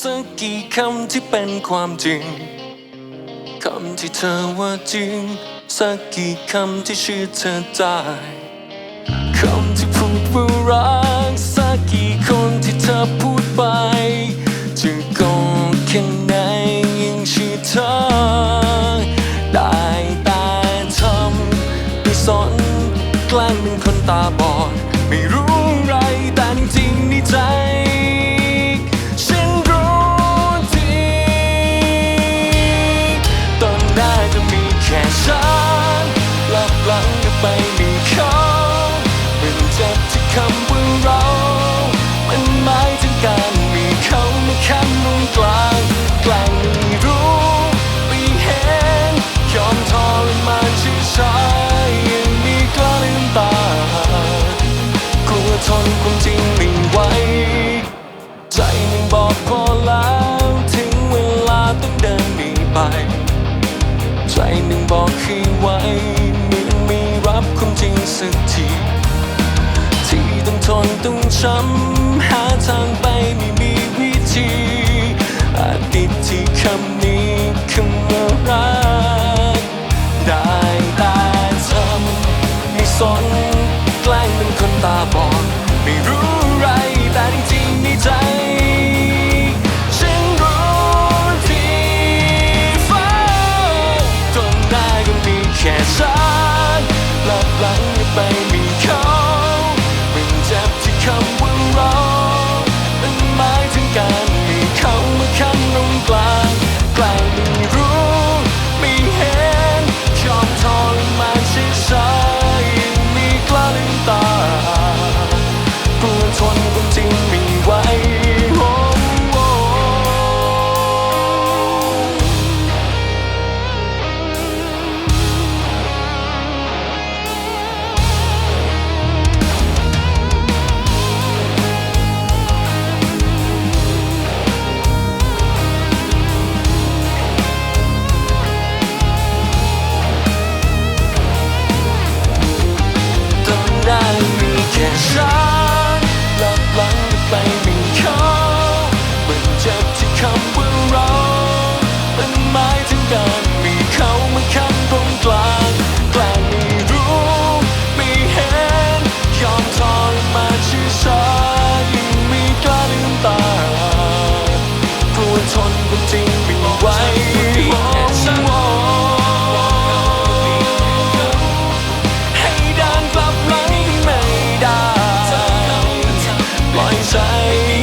สักกี่คำที่เป็นความจริง คำที่เธอว่าจริง สักกี่คำที่เชื่อเธอได้คำที่พูดว่ารักสักกี่คนที่เธอพูดไปจะโกอแค่ไหนยังเชื่อเธอ ได้แต่ทำไม่สนแกล้งเป็นคนตาบอด ไม่รู้ไรแต่จริงในใจ บอกพอแล้วถึงเวลาต้องเดินหนีไป ใจหนึ่งบอกให้ไว้เหมือนไม่รับความจริงสักที ที่ต้องทนต้องช้ำหาทางไปไม่มีวิธีอาจติดที่คำนี้คำว่ารักได้แต่ทำไม่สนแกล้งเป็นคนตาบอดไม่รู้ไรแต่จริงๆในใจ มีแ night